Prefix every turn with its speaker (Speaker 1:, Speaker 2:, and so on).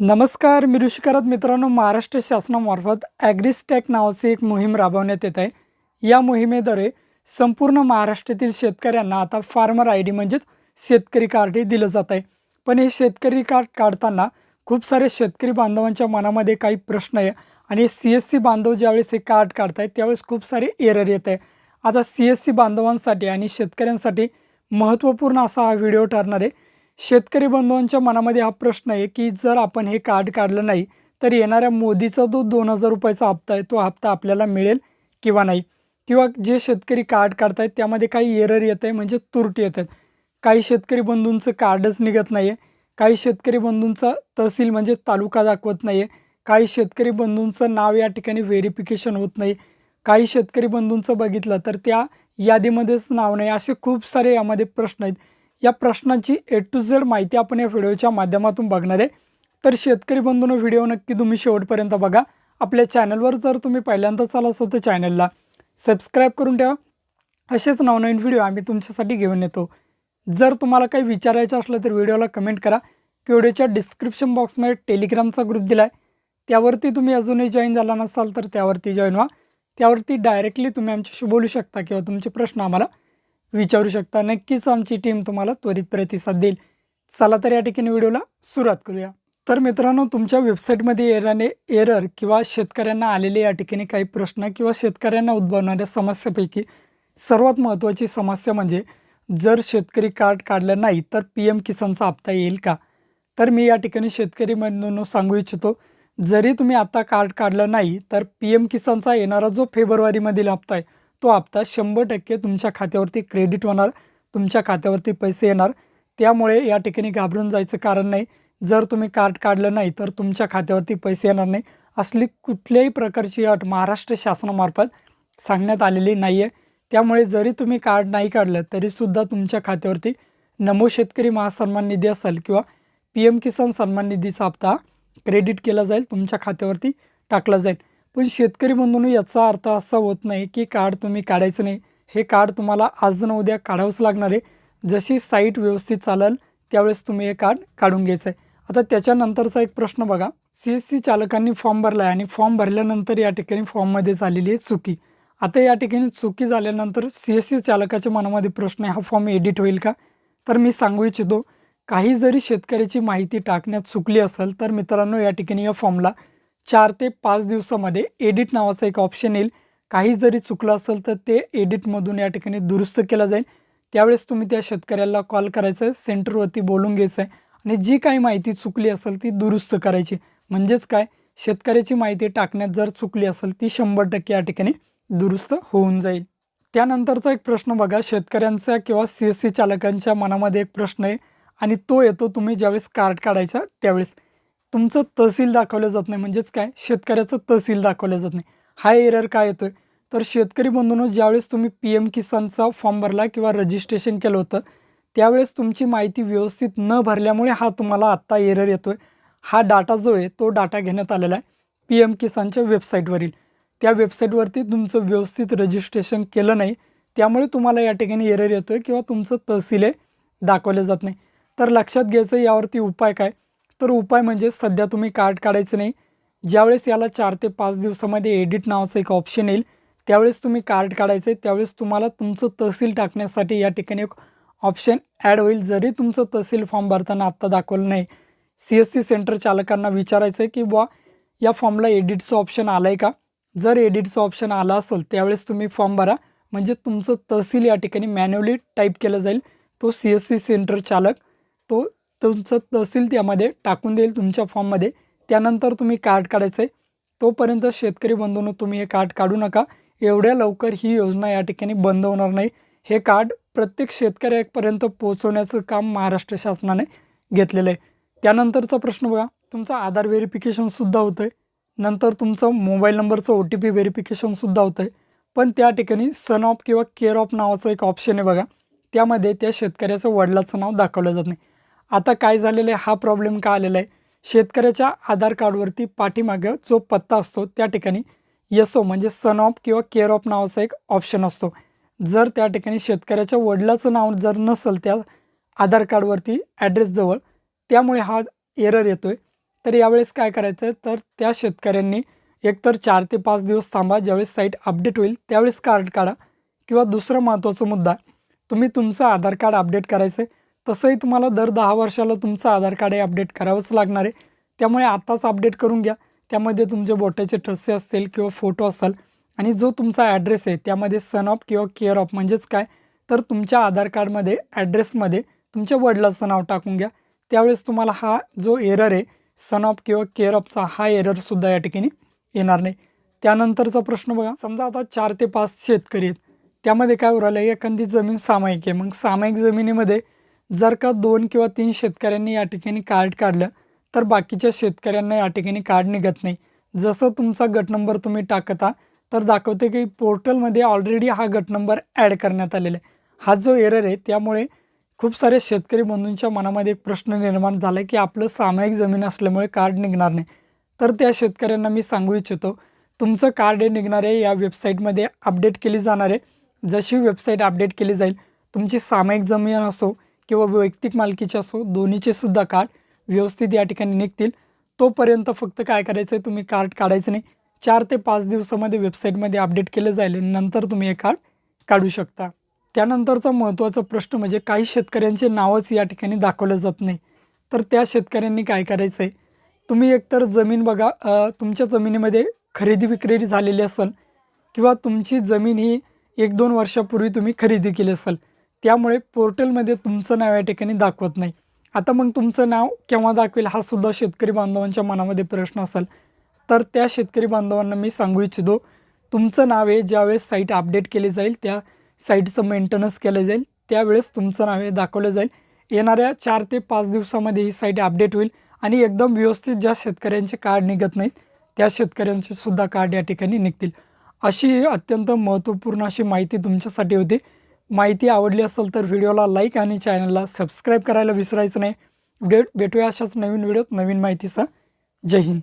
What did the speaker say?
Speaker 1: नमस्कार मी ऋषिकरत मित्रांनो महाराष्ट्र शासनामार्फत ॲग्रिस्टॅक नावाची एक मोहीम राबवण्यात येत आहे. या मोहिमेद्वारे संपूर्ण महाराष्ट्रातील शेतकऱ्यांना आता फार्मर आय डी म्हणजेच शेतकरी कार्ड हे दिलं जात आहे. पण हे शेतकरी कार्ड काढताना खूप सारे शेतकरी बांधवांच्या मनामध्ये काही प्रश्न आहे आणि सी एस सी बांधव ज्यावेळेस हे कार्ड काढत आहे त्यावेळेस खूप सारे एरर येत आहे. आता सी एस सी बांधवांसाठी आणि शेतकऱ्यांसाठी महत्त्वपूर्ण असा हा व्हिडिओ ठरणार आहे. शेतकरी बंधूंच्या मनामध्ये हा प्रश्न आहे की जर आपण हे कार्ड काढलं नाही तर येणाऱ्या मोदीचा जो दोन हजार रुपयाचा हप्ता आहे तो हप्ता आपल्याला मिळेल किंवा नाही? किंवा जे शेतकरी कार्ड काढतायत त्यामध्ये काही एरर येत आहे म्हणजे तुरटी येत आहेत काही शेतकरी बंधूंचं कार्डच निघत नाही आहे काही शेतकरी बंधूंचा तहसील म्हणजे तालुका दाखवत नाही आहे काही शेतकरी बंधूंचं नाव या ठिकाणी व्हेरिफिकेशन होत नाही. काही शेतकरी बंधूंचं बघितलं तर त्या यादीमध्येच नाव नाही. असे खूप सारे यामध्ये प्रश्न आहेत. या प्रश्नांची ए टू झेड माहिती आपण या व्हिडिओच्या माध्यमातून बघणार आहे. तर शेतकरी बंधूंनो व्हिडिओ नक्की तुम्ही शेवटपर्यंत बघा. आपल्या चॅनलवर जर तुम्ही पहिल्यांदाच आला असाल तर चॅनलला सबस्क्राईब करून ठेवा. असेच नवनवीन व्हिडिओ आम्ही तुमच्यासाठी घेऊन येतो. जर तुम्हाला काही विचारायचं असलं तर व्हिडिओला कमेंट करा. की व्हिडिओच्या डिस्क्रिप्शन बॉक्समध्ये टेलिग्रामचा ग्रुप दिला आहे त्यावरती तुम्ही अजूनही जॉईन झाला नसाल तर त्यावरती जॉईन व्हा. त्यावरती डायरेक्टली तुम्ही आमच्याशी बोलू शकता किंवा तुमचे प्रश्न आम्हाला विचारू शकता. नक्कीच आमची टीम तुम्हाला त्वरित प्रतिसाद देईल. चला तर या ठिकाणी व्हिडिओला सुरुवात करूया. तर मित्रांनो तुमच्या वेबसाईटमध्ये येणारे एरर किंवा शेतकऱ्यांना आलेले या ठिकाणी काही प्रश्न किंवा शेतकऱ्यांना उद्भवणाऱ्या समस्यापैकी सर्वात महत्त्वाची समस्या म्हणजे जर शेतकरी कार्ड काढलं नाही तर पी एम किसानचा हप्ता येईल का? तर मी या ठिकाणी शेतकरी म्हणून सांगू इच्छितो जरी तुम्ही आता कार्ड काढलं नाही तर पी एम किसानचा येणारा जो फेब्रुवारीमधील हप्ता आहे तो हप्ता शंभर टक्के तुमच्या खात्यावरती क्रेडिट होणार तुमच्या खात्यावरती पैसे येणार. त्यामुळे या ठिकाणी घाबरून जायचं कारण नाही. जर तुम्ही कार्ड काढलं नाही तर तुमच्या खात्यावरती पैसे येणार नाही. असली कुठल्याही प्रकारची अट महाराष्ट्र शासनामार्फत सांगण्यात आलेली नाही आहे त्यामुळे जरी तुम्ही कार्ड नाही काढलं तरीसुद्धा तुमच्या खात्यावरती नमो शेतकरी महासन्मान निधी असेल किंवा पी एम किसान सन्मान निधीचा हप्ता क्रेडिट केला जाईल तुमच्या खात्यावरती टाकला जाईल. पण शेतकरी बंधूंनो याचा अर्थ असा होत नाही की कार्ड तुम्ही काढायचं नाही. हे कार्ड तुम्हाला आज न उद्या काढावंच लागणार आहे. जशी साईट व्यवस्थित चालेल त्यावेळेस तुम्ही हे कार्ड काढून घ्यायचं आहे आता त्याच्यानंतरचा एक प्रश्न बघा. सी एस सी चालकांनी फॉर्म भरला आहे आणि फॉर्म भरल्यानंतर या ठिकाणी फॉर्ममध्ये झालेली आहे चुकी. आता या ठिकाणी चुकी झाल्यानंतर सी एस सी चालकाच्या मनामध्ये प्रश्न आहे हा फॉर्म एडिट होईल का? तर मी सांगू इच्छितो काही जरी शेतकऱ्याची माहिती टाकण्यात चुकली असेल तर मित्रांनो या ठिकाणी या फॉर्मला चार ते पाच दिवसामध्ये एडिट नावाचा एक ऑप्शन येईल. काही जरी चुकलं असेल तर ते एडिटमधून या ठिकाणी दुरुस्त केलं जाईल. त्यावेळेस तुम्ही त्या शेतकऱ्याला कॉल करायचं आहे सेंटरवरती बोलून घ्यायचं आहे आणि जी काही माहिती चुकली असेल ती दुरुस्त करायची. म्हणजेच काय? शेतकऱ्याची माहिती टाकण्यात जर चुकली असेल ती शंभर टक्के या ठिकाणी दुरुस्त होऊन जाईल. त्यानंतरचा एक प्रश्न बघा. शेतकऱ्यांचा किंवा सी एस सी चालकांच्या मनामध्ये एक प्रश्न आहे आणि तो येतो तुम्ही ज्यावेळेस कार्ड काढायचा त्यावेळेस. तुमचं तहसील दाखवलं जात नाही. म्हणजेच काय? शेतकऱ्याचं तहसील दाखवलं जात नाही. हा एरर काय येतोय? तर शेतकरी बंधूंनो ज्यावेळेस तुम्ही पी एम किसानचा फॉर्म भरला किंवा रजिस्ट्रेशन केलं होतं त्यावेळेस तुमची माहिती व्यवस्थित न भरल्यामुळे हा तुम्हाला आत्ता एरर येतो आहे हा डाटा जो आहे तो डाटा घेण्यात आलेला आहे पी एम किसानच्या वेबसाईटवरील. त्या वेबसाईटवरती तुमचं व्यवस्थित रजिस्ट्रेशन केलं नाही त्यामुळे तुम्हाला या ठिकाणी एरर येतो आहे किंवा तुमचं तहसील आहे दाखवलं जात नाही. तर लक्षात घ्यायचं यावरती उपाय काय? तर उपाय म्हणजे सध्या तुम्ही कार्ड काढायचं नाही. ज्यावेळेस याला चार ते पाच दिवसामध्ये एडिट नावाचं एक ऑप्शन येईल त्यावेळेस तुम्ही कार्ड काढायचं आहे त्यावेळेस तुम्हाला तुमचं तहसील टाकण्यासाठी या ठिकाणी एक ऑप्शन ॲड होईल. जरी तुमचं तहसील फॉर्म भरताना आत्ता दाखवलं नाही सी एस सी सेंटर चालकांना विचारायचं आहे की बुवा या फॉर्मला एडिटचं ऑप्शन आलं आहे का? जर एडिटचं ऑप्शन आलं असेल त्यावेळेस तुम्ही फॉर्म भरा. म्हणजे तुमचं तहसील या ठिकाणी मॅन्युअली टाईप केलं जाईल. तो सी एस सी सेंटर चालक तो तुमचं तहसील त्यामध्ये टाकून देईल तुमच्या फॉर्ममध्ये. त्यानंतर तुम्ही कार्ड काढायचं आहे. तोपर्यंत शेतकरी बंधूंनो तुम्ही हे कार्ड काढू नका. एवढ्या लवकर ही योजना या ठिकाणी बंद होणार नाही. हे कार्ड प्रत्येक शेतकऱ्यापर्यंत पोहोचवण्याचं काम महाराष्ट्र शासनाने घेतलेलं आहे. त्यानंतरचा प्रश्न बघा. तुमचं आधार व्हेरिफिकेशनसुद्धा होतं आहे नंतर तुमचं मोबाईल नंबरचं ओ टी पी व्हेरिफिकेशनसुद्धा होतं आहे पण त्या ठिकाणी सन ऑफ किंवा केअर ऑफ नावाचं एक ऑप्शन आहे बघा. त्यामध्ये त्या शेतकऱ्याचं वडिलाचं नाव दाखवलं जात नाही. आता काय झालेलं आहे? हा प्रॉब्लेम का आलेला आहे? शेतकऱ्याच्या आधार कार्डवरती पाठीमागं जो पत्ता असतो त्या ठिकाणी यसो म्हणजे सन ऑफ किंवा केअर ऑफ नावाचा एक ऑप्शन असतो. जर त्या ठिकाणी शेतकऱ्याच्या वडिलाचं नाव जर नसेल त्या आधार कार्डवरती ॲड्रेसजवळ त्यामुळे हा एरर येतो आहे तर यावेळेस काय करायचं आहे तर त्या शेतकऱ्यांनी एकतर चार ते पाच दिवस थांबा ज्यावेळेस साईट अपडेट होईल त्यावेळेस कार्ड काढा. किंवा दुसरा महत्त्वाचा मुद्दा तुम्ही तुमचं आधार कार्ड अपडेट करायचं आहे तसंही तुम्हाला दर दहा वर्षाला तुमचं आधार कार्ड हे अपडेट करावंच लागणार आहे. त्यामुळे आत्ताच अपडेट करून घ्या. त्यामध्ये तुमचे बोटाचे ठसे असतील किंवा फोटो असाल आणि जो तुमचा ॲड्रेस आहे त्यामध्ये सन ऑफ किंवा केअर ऑफ म्हणजेच काय तर तुमच्या आधार कार्डमध्ये ॲड्रेसमध्ये तुमच्या वडिलाचं नाव टाकून घ्या. त्यावेळेस तुम्हाला हा जो एरर आहे सन ऑफ किंवा केअर ऑफचा हा एररसुद्धा या ठिकाणी येणार नाही. त्यानंतरचा प्रश्न बघा. समजा आता चार ते पाच शेतकरी आहेत. त्यामध्ये काय उरालं आहे एखादी जमीन सामायिक आहे. मग सामायिक जमिनीमध्ये जर का दोन किंवा तीन शेतकऱ्यांनी या ठिकाणी कार्ड काढलं तर बाकीच्या शेतकऱ्यांना या ठिकाणी कार्ड निघत नाही. जसं तुमचा गट नंबर तुम्ही टाकता तर दाखवते की पोर्टलमध्ये ऑलरेडी हा गट नंबर ॲड करण्यात आलेला आहे. हा जो एरर आहे त्यामुळे खूप सारे शेतकरी बंधूंच्या मनामध्ये एक प्रश्न निर्माण झाला आहे की आपलं सामायिक जमीन असल्यामुळे कार्ड निघणार नाही. तर त्या शेतकऱ्यांना मी सांगू इच्छितो तुमचं कार्ड हे निघणार आहे या वेबसाईटमध्ये अपडेट केली जाणार आहे. जशी वेबसाईट अपडेट केली जाईल तुमची सामायिक जमीन असो किंवा वैयक्तिक मालकीचे असो दोन्हीचे सुद्धा कार्ड व्यवस्थित या ठिकाणी निघतील. तोपर्यंत फक्त काय करायचं आहे तुम्ही कार्ड काढायचं नाही. चार ते पाच दिवसामध्ये वेबसाईटमध्ये अपडेट केलं जाईल नंतर तुम्ही हे कार्ड काढू शकता. त्यानंतरचा महत्त्वाचा प्रश्न म्हणजे काही शेतकऱ्यांचे नावच या ठिकाणी दाखवलं जात नाही. तर त्या शेतकऱ्यांनी काय करायचं आहे तुम्ही एकतर जमीन बघा तुमच्या जमिनीमध्ये खरेदी विक्री झालेली असेल किंवा तुमची जमीन ही एक दोन वर्षापूर्वी तुम्ही खरेदी केली असेल. त्यामुळे पोर्टलमध्ये तुमचं नाव या ठिकाणी दाखवत नाही. आता मग तुमचं नाव केव्हा दाखवेल हा सुद्धा शेतकरी बांधवांच्या मनामध्ये प्रश्न असेल. तर त्या शेतकरी बांधवांना मी सांगू इच्छितो तुमचं नाव आहे ज्यावेळेस साईट अपडेट केली जाईल त्या साईटचं मेंटेनन्स केलं जाईल त्यावेळेस तुमचं नाव हे दाखवलं जाईल. येणाऱ्या चार ते पाच दिवसामध्ये ही साईट अपडेट होईल आणि एकदम व्यवस्थित ज्या शेतकऱ्यांचे कार्ड निघत नाहीत त्या शेतकऱ्यांचे सुद्धा कार्ड या ठिकाणी निघतील. अशी अत्यंत महत्त्वपूर्ण अशी माहिती तुमच्यासाठी होती. माहिती आवडली असेल तर व्हिडिओला लाईक आणि चॅनलला सबस्क्राईब करायला विसरायचं नाही. भेट भेटूया अशाच नवीन व्हिडिओत नवीन माहितीचा जय हिंद.